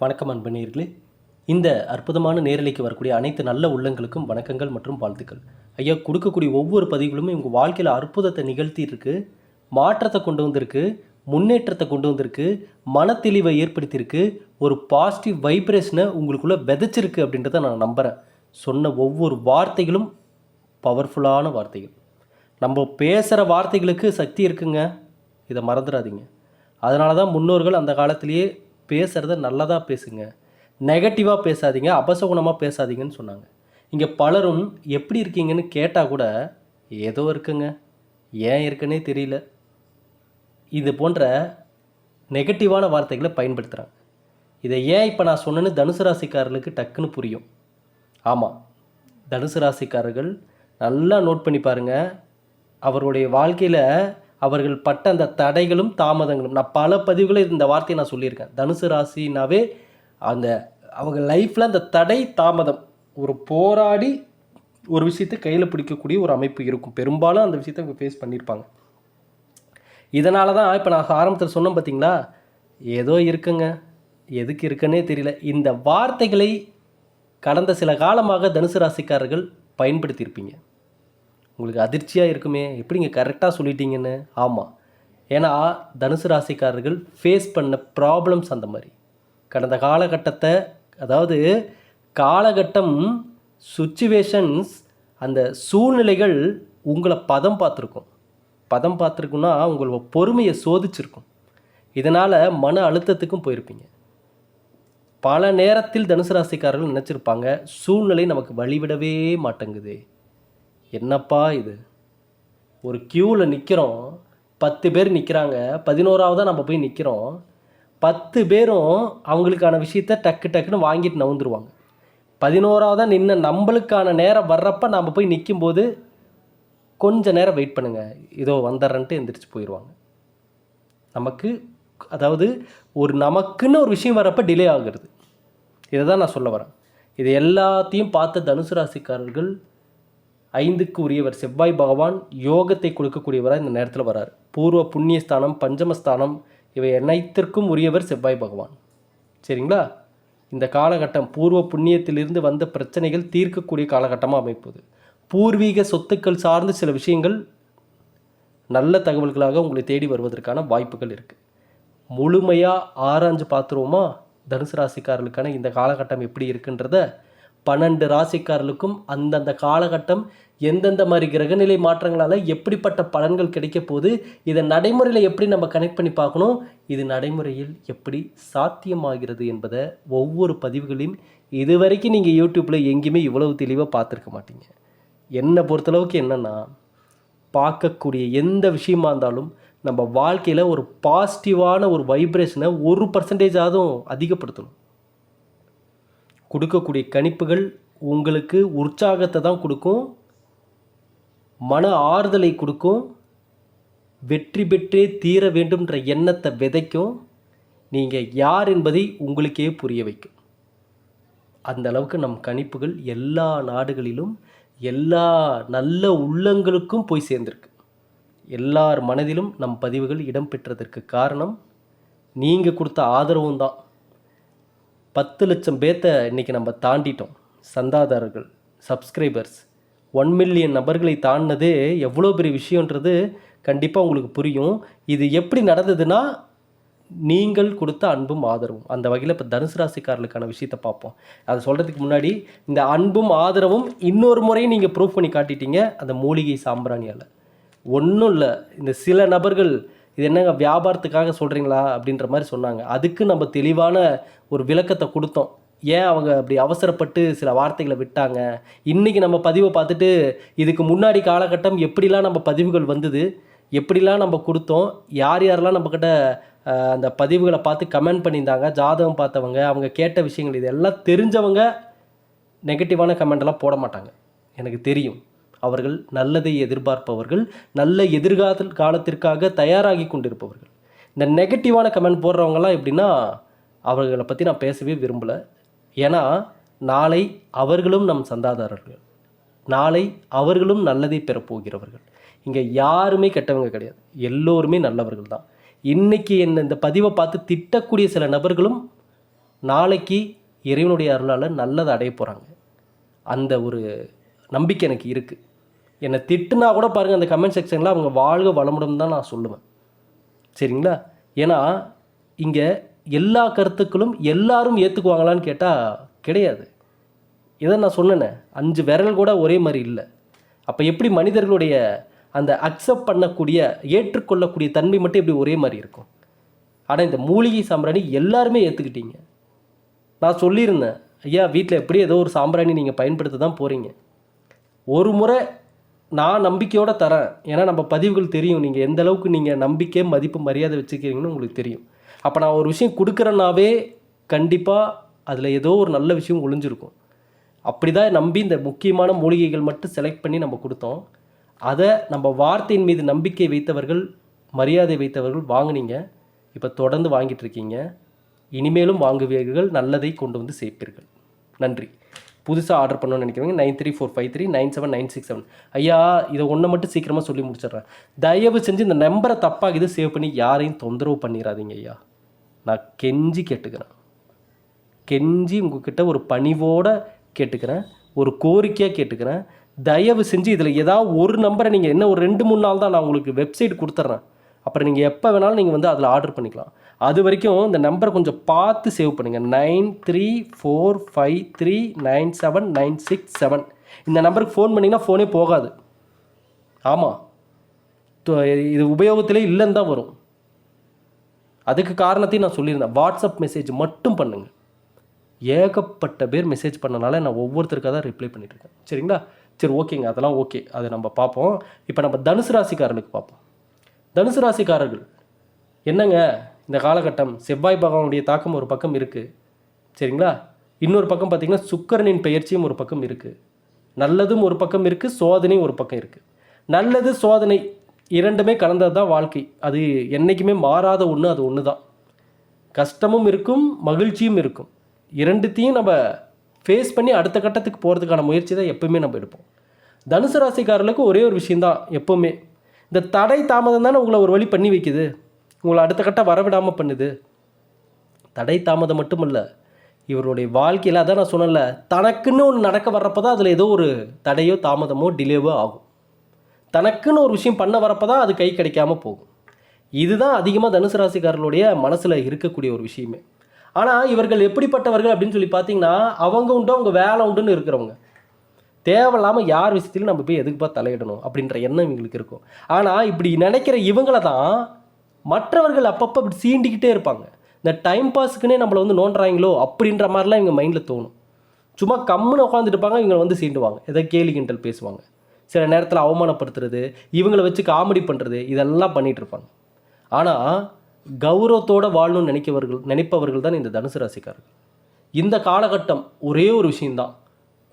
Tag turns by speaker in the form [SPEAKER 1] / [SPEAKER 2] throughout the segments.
[SPEAKER 1] வணக்கம் அன்பனீர்களே இந்த அற்புதமான நேரலைக்கு வரக்கூடிய அனைத்து நல்ல உள்ளங்களுக்கும் வணக்கங்கள் மற்றும் வாழ்த்துக்கள். ஐயா கொடுக்கக்கூடிய ஒவ்வொரு பதிவுகளுமே உங்கள் வாழ்க்கையில் அற்புதத்தை நிகழ்த்தி இருக்கு மாற்றத்தை கொண்டு வந்திருக்கு முன்னேற்றத்தை கொண்டு வந்திருக்கு மனத்தெளிவை ஏற்படுத்தியிருக்கு ஒரு பாசிட்டிவ் வைப்ரேஷனை உங்களுக்குள்ளே விதைச்சிருக்கு அப்படின்றத நான் நம்புகிறேன் சொன்ன ஒவ்வொரு வார்த்தைகளும் பவர்ஃபுல்லான வார்த்தைகள். நம்ம பேசுகிற வார்த்தைகளுக்கு சக்தி இருக்குங்க. இதை மறந்துடாதீங்க. அதனால தான் முன்னோர்கள் அந்த காலத்திலேயே பேசுகிறத நல்லதாக பேசுங்க. நெகட்டிவாக பேசாதீங்க அபசகுணமாக பேசாதீங்கன்னு சொன்னாங்க. இங்கே பலரும் எப்படி இருக்கீங்கன்னு கேட்டால் கூட ஏதோ இருக்குங்க. ஏன் இருக்குன்னே தெரியல. இது போன்ற நெகட்டிவான வார்த்தைகளை பயன்படுத்துகிறாங்க இதை ஏன் இப்போ நான் சொன்னேன்னு தனுசு ராசிக்காரர்களுக்கு டக்குன்னு புரியும். ஆமாம் தனுசு ராசிக்காரர்கள் நல்லா நோட் பண்ணி பாருங்கள் அவருடைய வாழ்க்கையில் அவர்கள் பட்ட அந்த தடைகளும் தாமதங்களும். நான் பல பதிவுகளை இந்த வார்த்தையை நான் சொல்லியிருக்கேன். தனுசு ராசினாவே அந்த அவங்க லைஃப்பில் அந்த தடை தாமதம். ஒரு போராடி ஒரு விஷயத்தை கையில் பிடிக்கக்கூடிய ஒரு அமைப்பு இருக்கும். பெரும்பாலும் அந்த விஷயத்தை அவங்க ஃபேஸ் பண்ணியிருப்பாங்க. இதனால தான் இப்போ நான் ஆரம்பத்தில் சொன்னேன் பார்த்தீங்களா ஏதோ இருக்குங்க. எதுக்கு இருக்குன்னே தெரியல. இந்த வார்த்தைகளை கடந்த சில காலமாக தனுசு ராசிக்காரர்கள் பயன்படுத்தியிருப்பீங்க. உங்களுக்கு அதிர்ச்சியாக இருக்குமே? எப்படிங்க கரெக்டாக சொல்லிட்டீங்கன்னு? ஆமாம் ஏன்னா தனுசு ராசிக்காரர்கள் ஃபேஸ் பண்ண ப்ராப்ளம்ஸ் அந்த மாதிரி. கடந்த காலகட்டத்தை அதாவது காலகட்டம் சுச்சுவேஷன்ஸ் அந்த சூழ்நிலைகள் உங்களை பதம் பார்த்துருக்கும். பதம் பார்த்துருக்குன்னா உங்களோட பொறுமையை சோதிச்சிருக்கும். இதனால் மன அழுத்தத்துக்கும் போயிருப்பீங்க. பல நேரத்தில் தனுசு ராசிக்காரர்கள் நினச்சிருப்பாங்க சூழ்நிலை நமக்கு வழிவிடவே மாட்டேங்குது. என்னப்பா இது? ஒரு க்யூவில் நிற்கிறோம் பத்து பேர் நிற்கிறாங்க பதினோராவதாக நம்ம போய் நிற்கிறோம் பத்து பேரும் அவங்களுக்கான விஷயத்த டக்கு டக்குன்னு வாங்கிட்டு நவுந்துருவாங்க. பதினோராவதாக நின்று நம்மளுக்கான நேரம் வர்றப்ப நம்ம போய் நிற்கும்போது கொஞ்ச நேரம் வெயிட் பண்ணுங்கள் இதோ வந்துடுறேன்ட்டு எந்திரிச்சு போயிடுவாங்க நமக்கு அதாவது ஒரு நமக்குன்னு ஒரு விஷயம் வரப்போ டிலே ஆகுறது. இதை தான் நான் சொல்ல வரேன். இது எல்லாத்தையும் பார்த்த தனுசு ராசிக்காரர்கள் ஐந்துக்கு உரியவர் செவ்வாய் பகவான் யோகத்தை கொடுக்கக்கூடியவராக இந்த நேரத்தில் வரார் பூர்வ புண்ணியஸ்தானம் பஞ்சமஸ்தானம் இவை அனைத்திற்கும் உரியவர் செவ்வாய் பகவான். சரிங்களா? இந்த காலகட்டம் பூர்வ புண்ணியத்திலிருந்து வந்த பிரச்சனைகள் தீர்க்கக்கூடிய காலகட்டமாக அமைப்புது. பூர்வீக சொத்துக்கள் சார்ந்த சில விஷயங்கள் நல்ல தகவல்களாக உங்களை தேடி வருவதற்கான வாய்ப்புகள் இருக்குது முழுமையாக ஆராய்ஞ்சு பார்த்துருவோமா? தனுசு ராசிக்காரர்களுக்கான இந்த காலகட்டம் எப்படி இருக்குன்றத பன்னெண்டு ராசிக்காரர்களுக்கும் அந்தந்த காலகட்டம் எந்தெந்த மாதிரி கிரகநிலை மாற்றங்களால் எப்படிப்பட்ட பலன்கள் கிடைக்க போகுது இதை நடைமுறையில் எப்படி நம்ம கனெக்ட் பண்ணி பார்க்கணும் இது நடைமுறையில் எப்படி சாத்தியமாகிறது என்பதை ஒவ்வொரு பதிவுகளையும் இதுவரைக்கும் நீங்கள் யூடியூப்பில் எங்கேயுமே இவ்வளவு தெளிவாக பார்த்துருக்க மாட்டீங்க. என்னை பொறுத்தளவுக்கு என்னென்னா பார்க்கக்கூடிய எந்த விஷயமா இருந்தாலும் நம்ம வாழ்க்கையில் ஒரு பாசிட்டிவான ஒரு வைப்ரேஷனை ஒரு பர்சன்டேஜாவதும் அதிகப்படுத்தணும். கொடுக்கக்கூடிய கணிப்புகள் உங்களுக்கு உற்சாகத்தை தான் கொடுக்கும். மன ஆறுதலை கொடுக்கும். வெற்றி பெற்றே தீர வேண்டும்ன்ற எண்ணத்தை விதைக்கும். நீங்கள் யார் என்பதை உங்களுக்கே புரிய வைக்கும். அந்த அளவுக்கு நம் கணிப்புகள் எல்லா நாடுகளிலும் எல்லா நல்ல உள்ளங்களுக்கும் போய் சேர்ந்திருக்கு. எல்லார் மனதிலும் நம் பதிவுகள் இடம்பெற்றதற்கு காரணம் நீங்கள் கொடுத்த ஆதரவும் தான். பத்து லட்சம் பேர்த்த இன்றைக்கி நம்ம தாண்டிட்டோம். சந்தாதாரர்கள் சப்ஸ்கிரைபர்ஸ் ஒன் மில்லியன் நபர்களை தாண்டினதே எவ்வளோ பெரிய விஷயன்றது கண்டிப்பாக உங்களுக்கு புரியும். இது எப்படி நடந்ததுன்னா நீங்கள் கொடுத்த அன்பும் ஆதரவும். அந்த வகையில் இப்போ தனுசு ராசிக்காரர்களுக்கான விஷயத்தை பார்ப்போம். அதை சொல்கிறதுக்கு முன்னாடி இந்த அன்பும் ஆதரவும் இன்னொரு முறையும் நீங்கள் ப்ரூவ் பண்ணி காட்டிட்டீங்க அந்த மூலிகை சாம்பிராணியால். ஒன்றும் இல்லை. இந்த சில நபர்கள் இது என்னங்க வியாபாரத்துக்காக சொல்கிறீங்களா அப்படின்ற மாதிரி சொன்னாங்க. அதுக்கு நம்ம தெளிவான ஒரு விளக்கத்தை கொடுத்தோம். ஏன் அவங்க அப்படி அவசரப்பட்டு சில வார்த்தைகளை விட்டாங்க? இன்றைக்கி நம்ம பதிவை பார்த்துட்டு இதுக்கு முன்னாடி காலகட்டம் எப்படிலாம் நம்ம பதிவுகள் வந்தது? எப்படிலாம் நம்ம கொடுத்தோம்? யார் யாரெல்லாம் நம்மக்கிட்ட அந்த பதிவுகளை பார்த்து கமெண்ட் பண்ணியிருந்தாங்க? ஜாதகம் பார்த்தவங்க அவங்க கேட்ட விஷயங்கள் இதெல்லாம் தெரிஞ்சவங்க நெகட்டிவான கமெண்ட்லாம் போட மாட்டாங்க. எனக்கு தெரியும். அவர்கள் நல்லதை எதிர்பார்ப்பவர்கள் நல்ல எதிர்கால காலத்திற்காக தயாராகி கொண்டிருப்பவர்கள். இந்த நெகட்டிவான கமெண்ட் போடுறவங்கலாம் எப்படின்னா அவர்களை பற்றி நான் பேசவே விரும்பலை. ஏன்னா நாளை அவர்களும் நம் சந்தாதாரர்கள். நாளை அவர்களும் நல்லதை பெறப்போகிறவர்கள் இங்கே யாருமே கெட்டவங்க கிடையாது. எல்லோருமே நல்லவர்கள் தான். இன்றைக்கி என்ன இந்த பதிவை பார்த்து திட்டக்கூடிய சில நபர்களும் நாளைக்கு இறைவனுடைய அருளால் நல்லதை அடைய போகிறாங்க அந்த ஒரு நம்பிக்கை எனக்கு இருக்குது என்னை திட்டுனா கூட பாருங்கள் அந்த கமெண்ட் செக்ஷனில் அவங்க வாழ்க வளமுடன் தான் நான் சொல்லுவேன். சரிங்களா? ஏன்னா இங்கே எல்லா கருத்துக்களும் எல்லாரும் ஏற்றுக்குவாங்களான்னு கேட்டால் கிடையாது. இதை நான் சொன்னேனே அஞ்சு விரல் கூட ஒரே மாதிரி இல்லை. அப்போ எப்படி மனிதர்களுடைய அந்த அக்செப்ட் பண்ணக்கூடிய ஏற்றுக்கொள்ளக்கூடிய தன்மை மட்டும் எப்படி ஒரே மாதிரி இருக்கும்? ஆனால் இந்த மூலிகை சாம்பிராணி எல்லாருமே ஏற்றுக்கிட்டீங்க நான் சொல்லியிருந்தேன் ஐயா வீட்டில் எப்படி ஏதோ ஒரு சாம்பிராணி நீங்கள் பயன்படுத்த தான் போகிறீங்க ஒரு முறை நான் நம்பிக்கையோடு தரேன். ஏன்னா நம்ம பதிவுகள் தெரியும். நீங்கள் எந்த அளவுக்கு நீங்கள் நம்பிக்கை மதிப்பு மரியாதை வச்சுக்கிறீங்கன்னு உங்களுக்கு தெரியும். அப்போ நான் ஒரு விஷயம் கொடுக்குறேன்னாவே கண்டிப்பாக அதில் ஏதோ ஒரு நல்ல விஷயம் ஒளிஞ்சிருக்கும். அப்படி தான் நம்பி இந்த முக்கியமான மூலிகைகள் மட்டும் செலக்ட் பண்ணி நம்ம கொடுத்தோம். அதை நம்ம வார்த்தையின் மீது நம்பிக்கை வைத்தவர்கள் மரியாதை வைத்தவர்கள் வாங்குனீங்க. இப்போ தொடர்ந்து வாங்கிட்டு இருக்கீங்க. இனிமேலும் வாங்குவீர்கள் நல்லதை கொண்டு வந்து சேர்ப்பீர்கள். நன்றி. புதுசாக ஆர்டர் பண்ணணும்னு நினைக்கிறவங்க nine three four five three nine seven nine six seven ஐயா இதை ஒன்றை மட்டும் சீக்கிரமாக சொல்லி முடிச்சிடுறேன். தயவு செஞ்சு இந்த நம்பரை தப்பாக இது சேவ் பண்ணி யாரையும் தொந்தரவு பண்ணிடாதீங்க ஐயா. நான் கெஞ்சி கேட்டுக்கிறேன். கெஞ்சி உங்ககிட்ட ஒரு பணிவோடு கேட்டுக்கிறேன். ஒரு கோரிக்கையாக கேட்டுக்கிறேன். தயவு செஞ்சு இதில் ஏதாவது ஒரு நம்பரை நீங்கள் என்ன ஒரு ரெண்டு மூணு நாள் தான் நான் உங்களுக்கு வெப்சைட் கொடுத்துட்றேன். அப்புறம் நீங்கள் எப்போ வேணாலும் நீங்கள் வந்து அதில் ஆர்டர் பண்ணிக்கலாம். அது வரைக்கும் இந்த நம்பரை கொஞ்சம் பார்த்து சேவ் பண்ணுங்கள் nine three four five three nine seven nine six seven இந்த நம்பருக்கு ஃபோன் பண்ணிங்கன்னா ஃபோனே போகாது. ஆமாம் இது உபயோகத்திலே இல்லைன்னு தான் வரும். அதுக்கு காரணத்தையும் நான் சொல்லியிருந்தேன். வாட்ஸ்அப் மெசேஜ் மட்டும் பண்ணுங்கள் ஏகப்பட்ட பேர் மெசேஜ் பண்ணனால நான் ஒவ்வொருத்தருக்காக தான் ரிப்ளை பண்ணிகிட்ருக்கேன் சரிங்களா? சரி ஓகேங்க. அதெல்லாம் ஓகே. அதை நம்ம பார்ப்போம். இப்போ நம்ம தனுசு ராசிக்காரனுக்கு பார்ப்போம். தனுசு ராசிக்காரர்கள். என்னங்க இந்த காலகட்டம்? செவ்வாய் பகவானுடைய தாக்கம் ஒரு பக்கம் இருக்குது சரிங்களா? இன்னொரு பக்கம் பார்த்திங்கன்னா சுக்கரனின் பெயர்ச்சியும் ஒரு பக்கம் இருக்குது நல்லதும் ஒரு பக்கம் இருக்குது சோதனையும் ஒரு பக்கம் இருக்குது நல்லது சோதனை இரண்டுமே கலந்தது தான் வாழ்க்கை. அது என்றைக்குமே மாறாத ஒன்று அது ஒன்று தான் கஷ்டமும் இருக்கும் மகிழ்ச்சியும் இருக்கும். இரண்டுத்தையும் நம்ம ஃபேஸ் பண்ணி அடுத்த கட்டத்துக்கு போகிறதுக்கான முயற்சி தான் எப்பவுமே நம்ம எடுப்போம். தனுசு ராசிக்காரர்களுக்கு ஒரே ஒரு விஷயந்தான் எப்போவுமே. இந்த தடை தாமதம் தானே உங்களை ஒரு வழி பண்ணி வைக்குது. உங்களை அடுத்த கட்டம் வரவிடாமல் பண்ணுது. தடை தாமதம் மட்டுமல்ல இவருடைய வாழ்க்கையில் அதான் நான் சொன்னல தனக்குன்னு ஒன்று நடக்க வர்றப்போ தான் அதில் ஏதோ ஒரு தடையோ தாமதமோ டிலேவோ ஆகும். தனக்குன்னு ஒரு விஷயம் பண்ண வரப்போ தான் அது கை கிடைக்காம போகும். இதுதான் அதிகமாக தனுசு ராசிக்காரர்களுடைய மனசில் இருக்கக்கூடிய ஒரு விஷயமே. ஆனால் இவர்கள் எப்படிப்பட்டவர்கள் அப்படின்னு சொல்லி பார்த்தீங்கன்னா அவங்க உண்டு அவங்க வேலை உண்டுன்னு இருக்கிறவங்க. தேவையில்லாமல் யார் விஷயத்திலும் நம்ம போய் எதுக்குப்பா தலையிடணும் அப்படின்ற எண்ணம் இவங்களுக்கு இருக்கும். ஆனால் இப்படி நினைக்கிற இவங்கள தான் மற்றவர்கள் அப்பப்போ இப்படி சீண்டிக்கிட்டே இருப்பாங்க. இந்த டைம் பாஸுக்குன்னே நம்மளை வந்து நோண்டுறாங்களோ அப்படின்ற மாதிரிலாம் இவங்க மைண்டில் தோணும். சும்மா கம்முன்னு உட்காந்துருப்பாங்க இருப்பாங்க இவங்க வந்து சீண்டுவாங்க. ஏதோ கேலி கிண்டல் பேசுவாங்க. சில நேரத்தில் அவமானப்படுத்துறது இவங்களை வச்சு காமெடி பண்ணுறது இதெல்லாம் பண்ணிகிட்டு இருப்பாங்க. ஆனால் கௌரவத்தோடு வாழணும்னு நினைக்கவர்கள் நினைப்பவர்கள் தான் இந்த தனுசு ராசிக்காரர்கள். இந்த காலகட்டம் ஒரே ஒரு விஷயந்தான்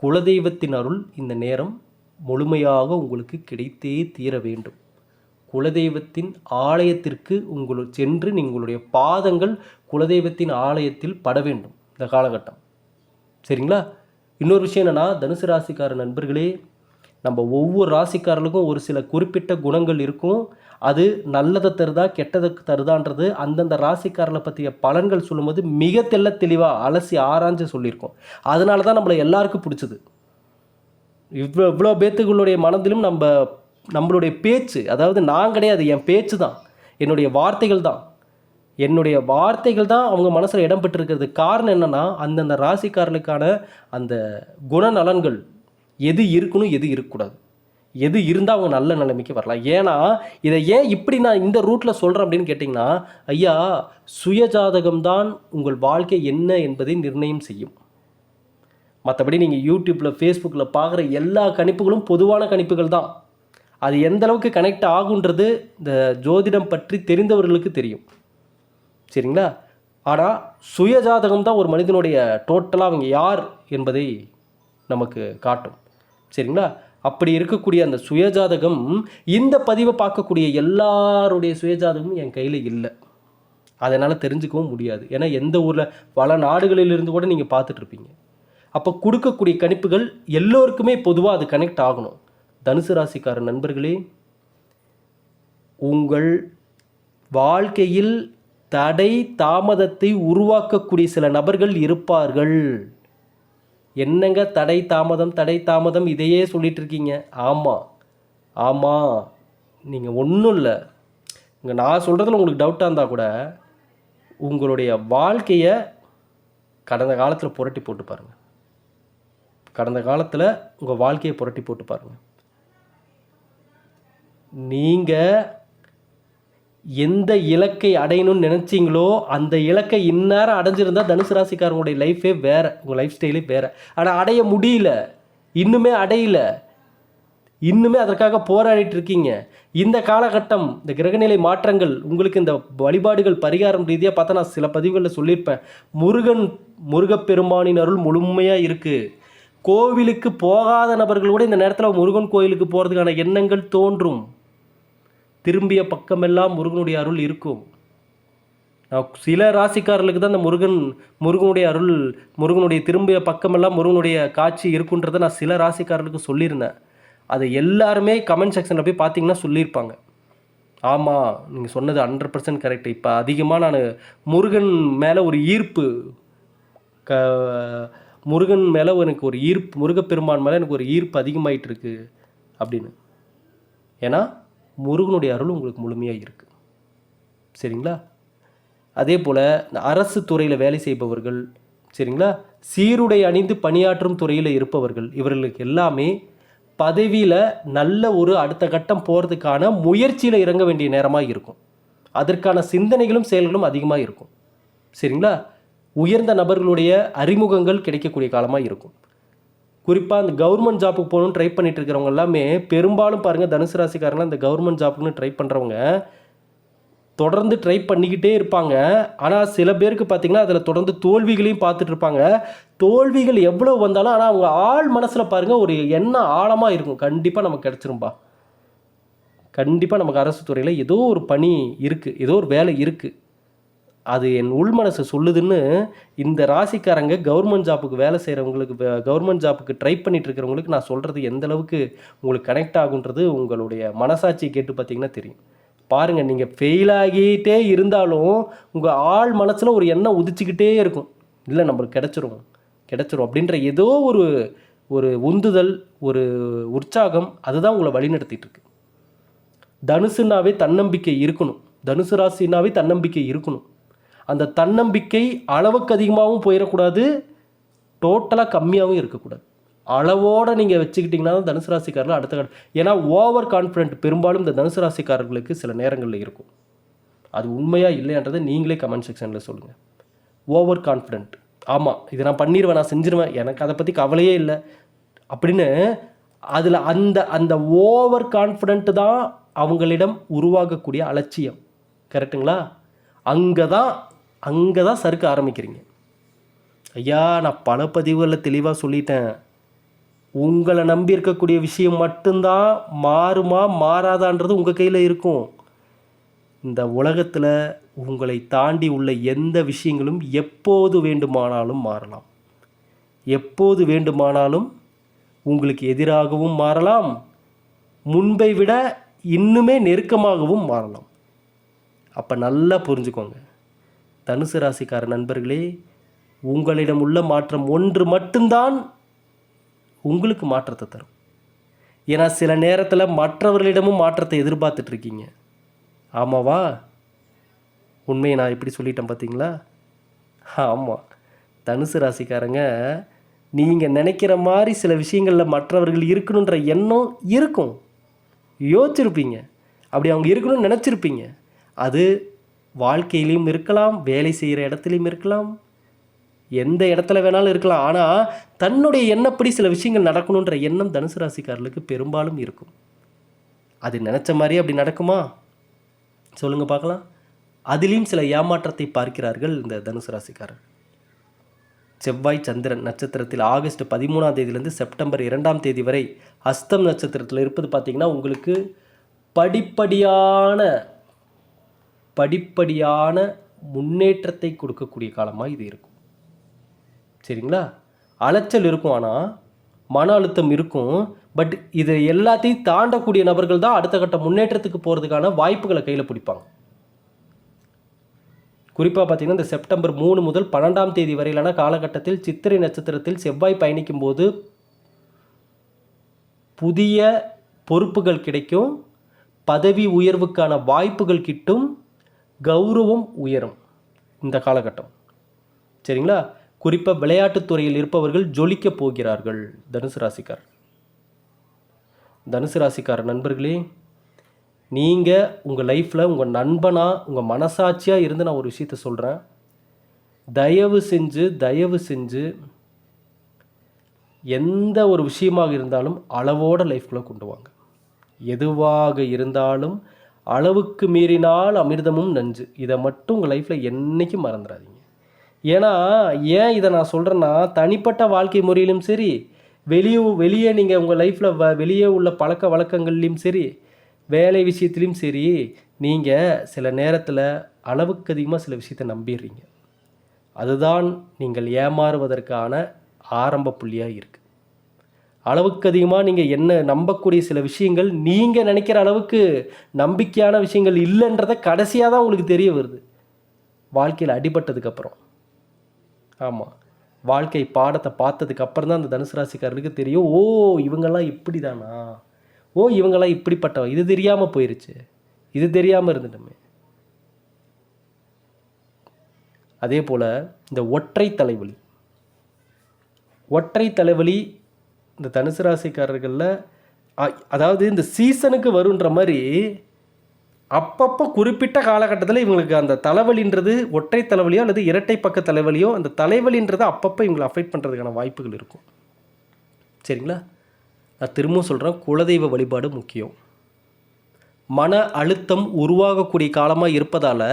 [SPEAKER 1] குலதெய்வத்தின் அருள் இந்த நேரம் முழுமையாக உங்களுக்கு கிடைத்தே தீர வேண்டும். குலதெய்வத்தின் ஆலயத்திற்கு உங்கள் சென்று உங்களுடைய பாதங்கள் குலதெய்வத்தின் ஆலயத்தில் பட வேண்டும். இந்த காலகட்டம். சரிங்களா? இன்னொரு விஷயம் என்னென்னா தனுசு ராசிக்கார நண்பர்களே நம்ம ஒவ்வொரு ராசிக்காரர்களுக்கும் ஒரு சில குறிப்பிட்ட குணங்கள் இருக்கும். அது நல்லதை தருதா கெட்டதை தருதான்றது அந்தந்த ராசிக்காரர்களை பற்றிய பலன்கள் சொல்லும்போது மிக தெல்ல தெளிவாக அலசி ஆராய்ஞ்சு சொல்லியிருக்கோம். அதனால தான் நம்மளை எல்லாருக்கும் பிடிச்சது. இவ்வளோ இவ்வளோ பேத்துகளுடைய மனதிலும் நம்ம நம்மளுடைய பேச்சு அதாவது நான் கிடையாது என் பேச்சு தான் என்னுடைய வார்த்தைகள் தான். என்னுடைய வார்த்தைகள் தான் அவங்க மனசில் இடம் பெற்றிருக்கிறது. காரணம் என்னென்னா அந்தந்த ராசிக்காரர்களுக்கான அந்த குணநலன்கள் எது இருக்கணும் எது இருக்கக்கூடாது. எது இருந்தால் அவங்க நல்ல நிலைமைக்கு வரலாம். ஏன்னா இதை ஏன் இப்படி நான் இந்த ரூட்டில் சொல்கிறேன் அப்படின்னு கேட்டிங்கன்னா ஐயா சுயஜாதகம் தான் உங்கள் வாழ்க்கை என்ன என்பதை நிர்ணயம் செய்யும். மற்றபடி நீங்கள் யூடியூப்பில் ஃபேஸ்புக்கில் பார்க்குற எல்லா கணிப்புகளும் பொதுவான கணிப்புகள் தான். அது எந்த அளவுக்கு கனெக்ட் ஆகுன்றது இந்த ஜோதிடம் பற்றி தெரிந்தவர்களுக்கு தெரியும். சரிங்களா? ஆனால் சுயஜாதகம் தான் ஒரு மனிதனுடைய டோட்டலாக அவங்க யார் என்பதை நமக்கு காட்டும். சரிங்களா? அப்படி இருக்கக்கூடிய அந்த சுயஜாதகம் இந்த பதிவை பார்க்கக்கூடிய எல்லாருடைய சுயஜாதகமும் என் கையில் இல்லை. அதனால் தெரிஞ்சுக்கவும் முடியாது. ஏன்னா எந்த ஊரில் பல நாடுகளிலிருந்து கூட நீங்கள் பார்த்துட்ருப்பீங்க அப்போ கொடுக்கக்கூடிய கணிப்புகள் எல்லோருக்குமே பொதுவாக அது கனெக்ட் ஆகணும். தனுசு ராசிக்கார நண்பர்களே உங்கள் வாழ்க்கையில் தடை தாமதத்தை உருவாக்கக்கூடிய சில நபர்கள் இருப்பார்கள். என்னங்க தடை தாமதம் தடை தாமதம்? இதையே சொல்லிகிட்ருக்கீங்க ஆமாம் ஆமாம் நீங்கள் ஒன்றும் இல்லை. இங்கே நான் சொல்கிறதுல உங்களுக்கு டவுட்டாக இருந்தால் கூட உங்களுடைய வாழ்க்கையை கடந்த காலத்தில் புரட்டி போட்டு பாருங்கள் கடந்த காலத்தில் உங்கள் வாழ்க்கையை புரட்டி போட்டு பாருங்கள் நீங்கள் எந்த இலக்கை அடையணும்னு நினச்சிங்களோ அந்த இலக்கை இந்நேரம் அடைஞ்சிருந்தா தனுசு ராசிக்காரங்களுடைய லைஃபே வேறு உங்கள் லைஃப் ஸ்டைலே வேறு. ஆனால் அடைய முடியல. இன்னுமே அடையல. இன்னுமே அதற்காக போராடிட்டு இருக்கீங்க. இந்த காலகட்டம் இந்த கிரகநிலை மாற்றங்கள் உங்களுக்கு இந்த வழிபாடுகள் பரிகாரம் ரீதியாக பார்த்தா நான் சில பதிவுகளில் சொல்லியிருப்பேன். முருகன் முருகப்பெருமானின் அருள் முழுமையாக இருக்குது கோவிலுக்கு போகாத நபர்கள் கூட இந்த நேரத்தில் முருகன் கோயிலுக்கு போகிறதுக்கான எண்ணங்கள் தோன்றும். திரும்பிய பக்கமெல்லாம் முருகனுடைய அருள் இருக்கும். நான் சில ராசிக்காரர்களுக்கு தான் இந்த முருகன் முருகனுடைய அருள் முருகனுடைய திரும்பிய பக்கமெல்லாம் முருகனுடைய காட்சி இருக்குன்றதை நான் சில ராசிக்காரர்களுக்கு சொல்லியிருந்தேன். அதை எல்லாருமே கமெண்ட் செக்ஷனில் போய் பார்த்தீங்கன்னா சொல்லியிருப்பாங்க. ஆமாம் நீங்கள் சொன்னது ஹண்ட்ரட் பர்சன்ட் கரெக்ட் இப்போ அதிகமாக நான் முருகன் மேலே ஒரு ஈர்ப்பு க முருகன் மேலே எனக்கு ஒரு ஈர்ப்பு முருகப்பெருமான் மேலே எனக்கு ஒரு ஈர்ப்பு அதிகமாயிட்டு இருக்கு அப்படின்னு. ஏன்னா முருகனுடைய அருள் உங்களுக்கு முழுமையாக இருக்குது சரிங்களா? அதே போல் இந்த அரசு துறையில் வேலை செய்பவர்கள் சரிங்களா? சீருடை அணிந்து பணியாற்றும் துறையில் இருப்பவர்கள் இவர்களுக்கு எல்லாமே பதவியில் நல்ல ஒரு அடுத்த கட்டம் போகிறதுக்கான முயற்சியில் இறங்க வேண்டிய நேரமாக இருக்கும். அதற்கான சிந்தனைகளும் செயல்களும் அதிகமாக இருக்கும். சரிங்களா? உயர்ந்த நபர்களுடைய அறிமுகங்கள் கிடைக்கக்கூடிய காலமாக இருக்கும். குறிப்பாக அந்த கவர்மெண்ட் ஜாப்புக்கு போகணும்னு ட்ரை பண்ணிட்டு இருக்கிறவங்க எல்லாமே பெரும்பாலும் பாருங்கள் தனுசு ராசிக்காரங்களாம் அந்த கவர்மெண்ட் ஜாப்புக்குன்னு ட்ரை பண்ணுறவங்க தொடர்ந்து ட்ரை பண்ணிக்கிட்டே இருப்பாங்க. ஆனால் சில பேருக்கு பார்த்திங்கன்னா அதில் தொடர்ந்து தோல்விகளையும் பார்த்துட்டு இருப்பாங்க. தோல்விகள் எவ்வளோ வந்தாலும் ஆனால் அவங்க ஆள் மனசில் பாருங்கள் ஒரு எண்ணம் ஆழமாக இருக்கும். கண்டிப்பாக நமக்கு கிடச்சிரும்பா. கண்டிப்பாக நமக்கு அரசு துறையில் ஏதோ ஒரு பணி இருக்குது ஏதோ ஒரு வேலை இருக்குது அது என் உள் மனசு சொல்லுதுன்னு இந்த ராசிக்காரங்க கவர்மெண்ட் ஜாப்புக்கு வேலை செய்கிறவங்களுக்கு கவர்மெண்ட் ஜாப்புக்கு ட்ரை பண்ணிட்டு இருக்கிறவங்களுக்கு நான் சொல்கிறது எந்த அளவுக்கு உங்களுக்கு கனெக்ட் ஆகுன்றது உங்களுடைய மனசாட்சி கேட்டு பார்த்தீங்கன்னா தெரியும். பாருங்கள் நீங்கள் ஃபெயில் ஆகிட்டே இருந்தாலும் உங்கள் ஆள் மனசில் ஒரு எண்ணம் உதிச்சுக்கிட்டே இருக்கும். இல்லை நம்மளுக்கு கிடச்சிரும் கிடச்சிரும் அப்படின்ற ஏதோ ஒரு ஒரு உந்துதல் ஒரு உற்சாகம் அதுதான் உங்களை வழிநடத்திட்டு இருக்கு. தனுசுனாவே தன்னம்பிக்கை இருக்கணும். தனுசு ராசினாவே தன்னம்பிக்கை இருக்கணும். அந்த தன்னம்பிக்கை அளவுக்கு அதிகமாகவும் போயிடக்கூடாது டோட்டலாக கம்மியாகவும் இருக்கக்கூடாது. அளவோடு நீங்கள் வச்சுக்கிட்டிங்கன்னா தான் தனுசு ராசிக்காரர்கள் அடுத்த கட்டம் ஏன்னா ஓவர் கான்ஃபிடென்ட் பெரும்பாலும் இந்த தனுசு ராசிக்காரர்களுக்கு சில நேரங்களில் இருக்கும். அது உண்மையாக இல்லைன்றதை நீங்களே கமெண்ட் செக்ஷனில் சொல்லுங்கள் ஓவர் கான்ஃபிடென்ட் ஆமாம் இதை நான் பண்ணிடுவேன் நான் செஞ்சிருவேன் எனக்கு அதை பற்றி கவலையே இல்லை. அப்படின்னு அதில் அந்த அந்த ஓவர் கான்ஃபிடென்ட் தான் அவங்களிடம் உருவாகக்கூடிய அலட்சியம். கரெக்டுங்களா அங்கே தான் அங்கே தான் சறுக்க ஆரம்பிக்கிறீங்க. ஐயா நான் பல பதிவுகளில் தெளிவாக சொல்லிட்டேன். உங்களை நம்பி இருக்கக்கூடிய விஷயம் மட்டும்தான் மாறுமா மாறாதான்றது உங்கள் கையில் இருக்கும். இந்த உலகத்தில் உங்களை தாண்டி உள்ள எந்த விஷயங்களும் எப்போது வேண்டுமானாலும் மாறலாம். எப்போது வேண்டுமானாலும் உங்களுக்கு எதிராகவும் மாறலாம். முன்பை விட இன்னுமே நெருக்கமாகவும் மாறலாம். அப்போ நல்லா புரிஞ்சுக்கோங்க. தனுசு ராசிக்கார நண்பர்களே உங்களிடம் உள்ள மாற்றம் ஒன்று மட்டும்தான் உங்களுக்கு மாற்றத்தை தரும். ஏன்னா சில நேரத்தில் மற்றவர்களிடமும் மாற்றத்தை எதிர்பார்த்துட்ருக்கீங்க ஆமாவா? உண்மையை நான் எப்படி சொல்லிட்டேன் பார்த்தீங்களா ஆமாம் தனுசு ராசிக்காரங்க நீங்கள் நினைக்கிற மாதிரி சில விஷயங்களில் மற்றவர்கள் இருக்கணுன்ற எண்ணம் இருக்கும். யோசிச்சிருப்பீங்க. அப்படி அவங்க இருக்கணும்னு நினச்சிருப்பீங்க. அது வாழ்க்கையிலையும் இருக்கலாம் வேலை செய்கிற இடத்துலையும் இருக்கலாம் எந்த இடத்துல வேணாலும் இருக்கலாம். ஆனால் தன்னுடைய எண்ணப்படி சில விஷயங்கள் நடக்கணுன்ற எண்ணம் தனுசு ராசிக்காரர்களுக்கு பெரும்பாலும் இருக்கும். அது நினச்ச மாதிரி அப்படி நடக்குமா? சொல்லுங்கள் பார்க்கலாம். அதிலையும் சில ஏமாற்றத்தை பார்க்கிறார்கள் இந்த தனுசு ராசிக்காரர் செவ்வாய் சந்திரன் நட்சத்திரத்தில் ஆகஸ்ட் பதிமூணாம் தேதியிலேருந்து செப்டம்பர் இரண்டாம் தேதி வரை அஸ்தம் நட்சத்திரத்தில் இருப்பது பார்த்திங்கன்னா உங்களுக்கு படிப்படியான படிப்படியான முன்னேற்றத்தை கொடுக்கக்கூடிய காலமாக இது இருக்கும். சரிங்களா? அலைச்சல் இருக்கும் ஆனால் மன அழுத்தம் இருக்கும். பட் இது எல்லாத்தையும் தாண்டக்கூடிய நபர்கள் தான் அடுத்த கட்ட முன்னேற்றத்துக்கு போகிறதுக்கான வாய்ப்புகளை கையில் பிடிப்பாங்க. குறிப்பாக பார்த்தீங்கன்னா இந்த செப்டம்பர் மூணு முதல் பன்னெண்டாம் தேதி வரையிலான காலகட்டத்தில் சித்திரை நட்சத்திரத்தில் செவ்வாய் பயணிக்கும் போது புதிய பொறுப்புகள் கிடைக்கும். பதவி உயர்வுக்கான வாய்ப்புகள் கிட்டும். கௌரவம் உயரும் இந்த காலகட்டம். சரிங்களா? குறிப்பாக விளையாட்டுத்துறையில் இருப்பவர்கள் ஜொலிக்க போகிறார்கள் தனுசு ராசிக்கார். தனுசு ராசிக்கார நண்பர்களே நீங்கள் உங்கள் லைஃப்பில் உங்கள் நண்பனாக உங்கள் மனசாட்சியாக இருந்து நான் ஒரு விஷயத்த சொல்கிறேன் தயவு செஞ்சு தயவு செஞ்சு எந்த ஒரு விஷயமாக இருந்தாலும் அளவோட லைஃப்குள்ளே கொண்டு வாங்க. எதுவாக இருந்தாலும் அளவுக்கு மீறினால் அமிர்தமும் நஞ்சு. இதை மட்டும் உங்கள் லைஃப்பில் என்றைக்கும் மறந்துடாதீங்க. ஏன்னா ஏன் இதை நான் சொல்கிறேன்னா தனிப்பட்ட வாழ்க்கை முறையிலும் சரி வெளியே வெளியே நீங்கள் உங்கள் லைஃப்பில் வ வெளியே உள்ள பழக்க வழக்கங்கள்லையும் சரி வேலை விஷயத்துலையும் சரி நீங்கள் சில நேரத்தில் அளவுக்கு அதிகமாக சில விஷயத்தை நம்பிடுறீங்க. அதுதான் நீங்கள் ஏமாறுவதற்கான ஆரம்ப புள்ளியாக இருக்குது அளவுக்கு அதிகமாக நீங்கள் என்ன நம்பக்கூடிய சில விஷயங்கள் நீங்கள் நினைக்கிற அளவுக்கு நம்பிக்கையான விஷயங்கள் இல்லைன்றதை கடைசியாக தான் உங்களுக்கு தெரிய வருது. வாழ்க்கையில் அடிபட்டதுக்கப்புறம் ஆமாம் வாழ்க்கை பாடத்தை பார்த்ததுக்கு அப்புறம் தான் அந்த தனுசு ராசிக்காரருக்கு தெரியும் ஓ இவங்கெல்லாம் இப்படி தானா ஓ இவங்கெல்லாம் இப்படிப்பட்டவ இது தெரியாமல் போயிருச்சு. இது தெரியாமல் இருந்துட்டோமே. அதே போல் இந்த ஒற்றை தலைவலி. ஒற்றை தலைவலி இந்த தனுசு ராசிக்காரர்களில் அ- அதாவது இந்த சீசனுக்கு வருன்ற மாதிரி அப்பப்போ குறிப்பிட்ட காலகட்டத்தில் இவங்களுக்கு அந்த தலைவலின்றது ஒற்றை தலைவலியோ அல்லது இரட்டை பக்க தலைவலியோ அந்த தலைவலின்றது அப்பப்போ இவங்களை அஃபெக்ட் பண்ணுறதுக்கான வாய்ப்புகள் இருக்கும். சரிங்களா? நான் திரும்பவும் சொல்கிறேன் குலதெய்வ வழிபாடு முக்கியம். மன அழுத்தம் உருவாகக்கூடிய காலமாக இருப்பதால்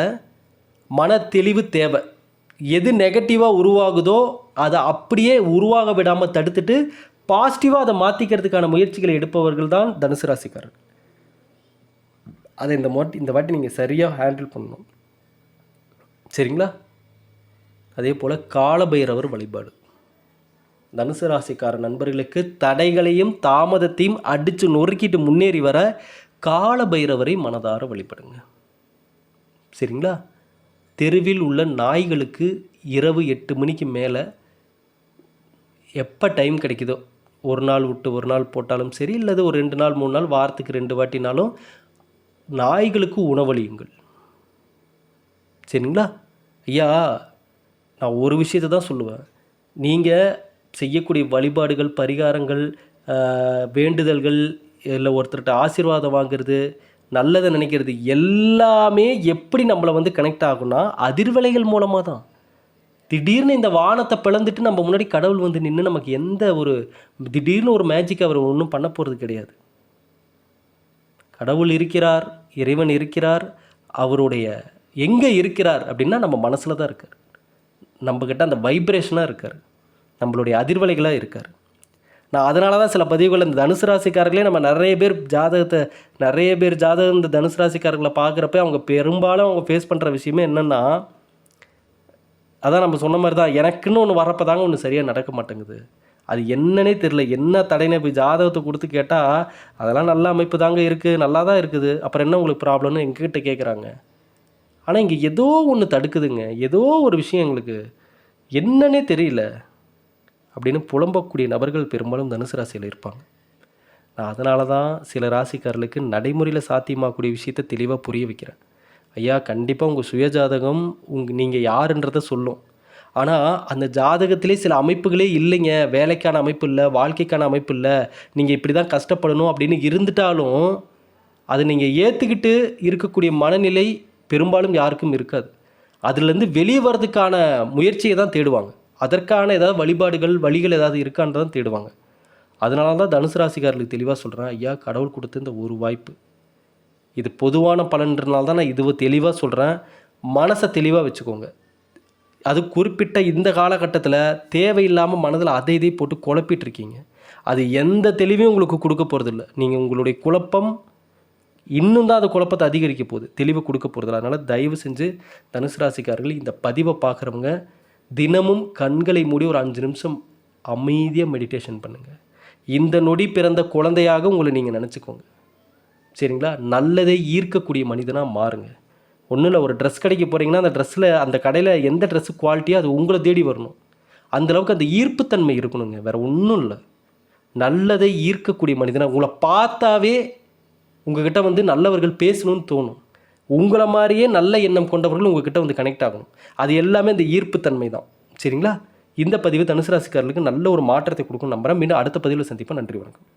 [SPEAKER 1] மன தெளிவு தேவை. எது நெகட்டிவாக உருவாகுதோ அதை அப்படியே உருவாக விடாமல் தடுத்துட்டு பாசிட்டிவாக அதை மாற்றிக்கிறதுக்கான முயற்சிகளை எடுப்பவர்கள் தான் தனுசு ராசிக்காரர்கள். அதை இந்த மாட்டி இந்த வாட்டி நீங்கள் சரியாக ஹேண்டில் பண்ணணும். சரிங்களா? அதே போல் காலபைரவர் வழிபாடு. தனுசு ராசிக்கார நண்பர்களுக்கு தடைகளையும் தாமதத்தையும் அடித்து நொறுக்கிட்டு முன்னேறி வர காலபைரவரை மனதார வழிபடுங்க. சரிங்களா? தெருவில் உள்ள நாய்களுக்கு இரவு எட்டு மணிக்கு மேலே எப்போ டைம் கிடைக்குதோ ஒரு நாள் விட்டு ஒரு நாள் போட்டாலும் சரி இல்லது ஒரு ரெண்டு நாள் மூணு நாள் வாரத்துக்கு ரெண்டு வாட்டினாலும் நாய்களுக்கு உணவளியுங்கள். சரிங்களா? ஐயா நான் ஒரு விஷயத்தை தான் சொல்லுவேன். நீங்கள் செய்யக்கூடிய வழிபாடுகள் பரிகாரங்கள் வேண்டுதல்கள் இல்லை ஒருத்தர்கிட்ட ஆசீர்வாதம் வாங்குறது நல்லதை நினைக்கிறது எல்லாமே எப்படி நம்மளை வந்து கனெக்ட் ஆகும்னா அதிர்வலைகள் மூலமாக தான். திடீர்னு இந்த வானத்தை பிளந்துட்டு நம்ம முன்னாடி கடவுள் வந்து நின்று நமக்கு எந்த ஒரு திடீர்னு ஒரு மேஜிக் அவர் ஒன்றும் பண்ண போகிறது கிடையாது. கடவுள் இருக்கிறார் இறைவன் இருக்கிறார் அவருடைய எங்கே இருக்கிறார் அப்படின்னா நம்ம மனசில் தான் இருக்கார். நம்மக்கிட்ட அந்த வைப்ரேஷனாக இருக்கார். நம்மளுடைய அதிர்வலைகளாக இருக்கார். நான் அதனால தான் சில பதிவுகள் இந்த தனுசு ராசிக்காரர்களே நம்ம நிறைய பேர் ஜாதகத்தை நிறைய பேர் ஜாதகம் இந்த தனுசு ராசிக்காரர்களை பார்க்குறப்ப அவங்க பெரும்பாலும் அவங்க ஃபேஸ் பண்ணுற விஷயமே என்னென்னா அதான் நம்ம சொன்ன மாதிரி தான் எனக்குன்னு ஒன்று வரப்போ தாங்க ஒன்று சரியாக நடக்க மாட்டேங்குது. அது என்னன்னே தெரில என்ன தடைனை போய் ஜாதகத்தை கொடுத்து கேட்டால் அதெல்லாம் நல்ல அமைப்பு தாங்க இருக்குது நல்லா தான் இருக்குது. அப்புறம் என்ன உங்களுக்கு ப்ராப்ளம்னு எங்ககிட்ட கேட்குறாங்க ஆனால் இங்கே ஏதோ ஒன்று தடுக்குதுங்க. ஏதோ ஒரு விஷயம் எங்களுக்கு. என்னன்னே தெரியல. அப்படின்னு புலம்பக்கூடிய நபர்கள் பெரும்பாலும் தனுசு ராசியில் இருப்பாங்க. நான் அதனால தான் சில ராசிக்காரர்களுக்கு நடைமுறையில் சாத்தியமாகக்கூடிய விஷயத்தை தெளிவாக புரிய வைக்கிறேன். ஐயா கண்டிப்பாக உங்கள் சுயஜாதகம் உங் நீங்கள் யாருன்றதை சொல்லும். ஆனால் அந்த ஜாதகத்திலே சில அமைப்புகளே இல்லைங்க. வேலைக்கான அமைப்பு இல்லை வாழ்க்கைக்கான அமைப்பு இல்லை. நீங்கள் இப்படி தான் கஷ்டப்படணும் அப்படின்னு இருந்துட்டாலும் அதை நீங்கள் ஏற்றுக்கிட்டு இருக்கக்கூடிய மனநிலை பெரும்பாலும் யாருக்கும் இருக்காது. அதுலேருந்து வெளியே வர்றதுக்கான முயற்சியை தான் தேடுவாங்க. அதற்கான ஏதாவது வழிபாடுகள் வழிகள் ஏதாவது இருக்கான்றதான் தேடுவாங்க. அதனால தான் தனுசு ராசிக்காரர்களுக்கு தெளிவாக சொல்கிறேன் ஐயா கடவுள் கொடுத்த இந்த ஒரு வாய்ப்பு. இது பொதுவான பலன்றனால தான் நான் இது தெளிவாக சொல்கிறேன் மனசை தெளிவாக வச்சுக்கோங்க. அது குறிப்பிட்ட இந்த காலகட்டத்தில் தேவையில்லாமல் மனதில் அதை இதை போட்டு குழப்பிட்டுருக்கீங்க. அது எந்த தெளிவையும் உங்களுக்கு கொடுக்க போகிறதில்ல நீங்கள் உங்களுடைய குழப்பம் இன்னும் தான் அந்த குழப்பத்தை அதிகரிக்க போகுது. தெளிவு கொடுக்க போகிறதில்ல அதனால் தயவு செஞ்சு தனுசு ராசிக்காரர்கள் இந்த பதிவை பார்க்குறவங்க தினமும் கண்களை மூடி ஒரு அஞ்சு நிமிஷம் அமைதியாக மெடிடேஷன் பண்ணுங்கள் இந்த நொடி பிறந்த குழந்தையாக உங்களை நீங்கள் நினச்சிக்கோங்க. சரிங்களா? நல்லதை ஈர்க்கக்கூடிய மனிதனாக மாறுங்க. ஒன்றும் இல்லை ஒரு ட்ரெஸ் கடைக்கு போகிறீங்கன்னா அந்த ட்ரெஸ்ஸில் அந்த கடையில் எந்த ட்ரெஸ்ஸு குவாலிட்டியோ அது உங்களை தேடி வரணும். அந்தளவுக்கு அந்த ஈர்ப்புத்தன்மை இருக்கணுங்க. வேறு ஒன்றும் இல்லை. நல்லதை ஈர்க்கக்கூடிய மனிதனை உங்களை பார்த்தாவே உங்ககிட்ட வந்து நல்லவர்கள் பேசணும்னு தோணும். உங்களை மாதிரியே நல்ல எண்ணம் கொண்டவர்கள் உங்ககிட்ட வந்து கனெக்ட் ஆகணும். அது எல்லாமே இந்த ஈர்ப்புத்தன்மை தான். சரிங்களா? இந்த பதிவு தனுசு ராசிக்காரர்களுக்கு நல்ல ஒரு மாற்றத்தை கொடுக்கும் நம்புகிறேன் மீண்டும் அடுத்த பதிவில் சந்திப்போம். நன்றி வணக்கம்.